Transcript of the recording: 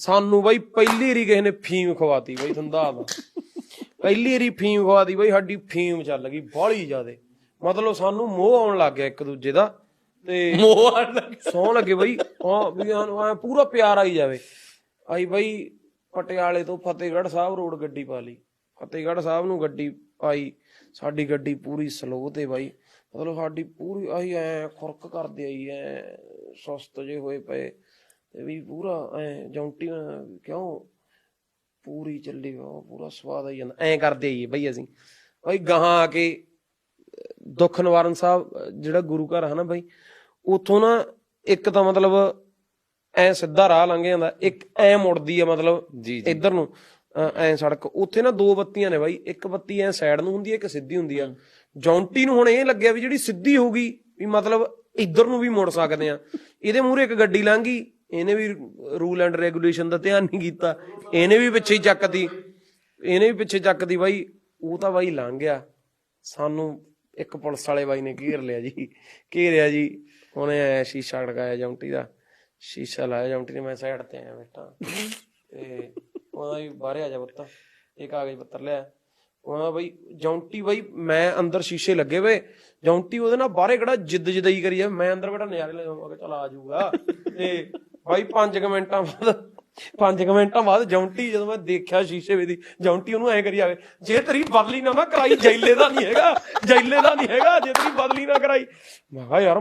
ਸਾਨੂੰ ਬਾਈ ਪਹਿਲੀ ਵਾਰੀ ਕਿਸੇ ਨੇ ਫੀਮ ਖਵਾਤੀ ਬਾਈ ਧੰਦਾ ਦਾ ਪਹਿਲੀ ਵਾਰੀ ਫੀਮ ਖਵਾਤੀ ਬਾਈ ਸਾਡੀ ਫੀਮ ਚੱਲ ਗਈ ਬਾਹਲੀ ਜ਼ਿਆਦੇ। ਮਤਲਬ ਸਾਨੂੰ ਮੋਹ ਆਉਣ ਲੱਗ ਗਿਆ ਇੱਕ ਦੂਜੇ ਦਾ ਤੇ ਮੋਹ ਆਣ ਲੱਗ ਬਈ ਹਾਂ ਵੀ ਸਾਨੂੰ ਐਂ ਪੂਰਾ ਪਿਆਰ ਆਈ ਜਾਵੇ। ਆਈ ਬਈ ਪਟਿਆਲੇ ਤੋਂ ਫਤਿਹਗੜ੍ਹ ਸਾਹਿਬ ਰੋਡ ਗੱਡੀ ਪਾ ਲਈ। ਫਤਿਹਗੜ੍ਹ ਸਾਹਿਬ ਨੂੰ ਗੱਡੀ ਪਾਈ ਸਾਡੀ ਗੱਡੀ ਪੂਰੀ ਸਲੋ ਤੇ ਬਾਈ। ਮਤਲਬ ਸਾਡੀ ਪੂਰੀ ਆਈ ਐ ਖੁਰਕ ਕਰਦੇ ਆਈ ਐ ਸੁਸਤ ਜੇ ਹੋਏ ਪਏ। ਤੇ ਵੀ ਪੂਰਾ ਐ ਜੌਂਟੀ ਕਿਉਂ ਪੂਰੀ ਚੱਲੀ ਉਹ ਪੂਰਾ ਸਵਾਦ ਆਈ ਜਾਂਦਾ। ਐ ਕਰਦੇ ਆਈਏ ਬਈ ਅਸੀਂ। ਬਈ ਗਾਹਾਂ ਆ ਕੇ ਦੁੱਖ ਨਿਵਾਰਨ ਸਾਹਿਬ ਜਿਹੜਾ ਗੁਰੂ ਘਰ ਹੈ ਨਾ ਬਈ ਉਥੋਂ ਨਾ ਇੱਕ ਤਾਂ ਮਤਲਬ ਐ ਸਿੱਧਾ ਰਾਹ ਲੰਘ ਜਾਂਦਾ ਇੱਕ ਐ ਮੁੜਦੀ ਆ ਮਤਲਬ ਇੱਧਰ ਨੂੰ ਐ ਸੜਕ। ਉੱਥੇ ਨਾ ਦੋ ਬੱਤੀਆਂ ਨੇ ਬਾਈ ਇੱਕ ਬੱਤੀ ਐ ਸਾਈਡ ਨੂੰ ਹੁੰਦੀ ਹੈ ਇੱਕ ਸਿੱਧੀ ਹੁੰਦੀ ਆ। ਜੌਂਟੀ ਨੂੰ ਹੁਣ ਇਹ ਲੱਗਿਆ ਵੀ ਜਿਹੜੀ ਸਿੱਧੀ ਹੋਊਗੀ ਵੀ ਮਤਲਬ ਇੱਧਰ ਨੂੰ ਵੀ ਮੁੜ ਸਕਦੇ ਆ। ਇਹਦੇ ਮੂਹਰੇ ਇੱਕ ਗੱਡੀ ਲੰਘੀ ਇਹਨੇ ਵੀ ਰੂਲ ਐਂਡ ਰੈਗੂਲੇਸ਼ਨ ਦਾ ਧਿਆਨ ਨਹੀਂ ਕੀਤਾ। ਇਹਨੇ ਵੀ ਪਿੱਛੇ ਹੀ ਚੱਕਤੀ। ਇਹਨੇ ਵੀ ਪਿੱਛੇ ਚੱਕਦੀ ਬਾਈ। ਉਹ ਤਾਂ ਬਾਈ ਲੰਘ ਗਿਆ। ਸਾਨੂੰ ਇੱਕ ਪੁਲਿਸ ਵਾਲੇ ਬਾਈ ਨੇ ਘੇਰ ਲਿਆ ਜੀ। ਘੇਰਿਆ ਜੀ। ਉਹਨੇ ਐ ਸ਼ੀਸ਼ਾ ਅੜਕਾਇਆ ਜੌਂਟੀ ਦਾ। ਸ਼ੀਸ਼ਾ ਲਾਇਆ ਜੌਂਟੀ ਨੇ। ਮੈਂ ਸਾਈਡ ਤੇ ਆਇਆ ਬੈਠਾ। ਤੇ ਉਹਦਾ ਵੀ ਬਾਹਰ ਆ ਜਾ ਪੁੱਤ। ਇਹ ਕਾਗਜ਼ ਪੱਤਰ ਲਿਆ। ਉਹਦਾ ਬਈ, ਜੌਂਟੀ ਬਈ, ਮੈਂ ਅੰਦਰ ਸ਼ੀਸ਼ੇ ਲੱਗੇ ਵੇ ਜੌਂਟੀ ਉਹਦੇ ਨਾਲ ਬਾਹਰੇ ਕਿਹੜਾ ਜਿੱਦ ਜਿੱਦਈ ਕਰੀ ਜਾ। ਮੈਂ ਅੰਦਰ ਬੈਠਾ। ਨਜ਼ਾਰੇ ਲੈ ਮੈਂ ਚਲ ਆ ਜਾਊਗਾ। ਤੇ ਬਾਈ 5 ਮਿੰਟਾਂ ਬਾਅਦ 5 ਮਿੰਟਾਂ ਬਾਅਦ ਜੌਂਟੀ ਜਦੋਂ ਮੈਂ ਦੇਖਿਆ ਸ਼ੀਸ਼ੇ ਵਿੱਚ ਦੀ ਜੌਂਟੀ ਉਹਨੂੰ ਐ ਕਰੀ ਜਾਵੇ ਜੇ ਤੇਰੀ ਬਦਲੀ ਨਾ ਮੈਂ ਕਰਾਈ, ਜੈਲੇ ਦਾ ਨਹੀਂ ਹੈਗਾ, ਜੈਲੇ ਦਾ ਨਹੀਂ ਹੈਗਾ, ਜੇ ਤੇਰੀ ਬਦਲੀ ਨਾ ਕਰਾਈ। ਮੈਂ ਕਿਹਾ ਯਾਰ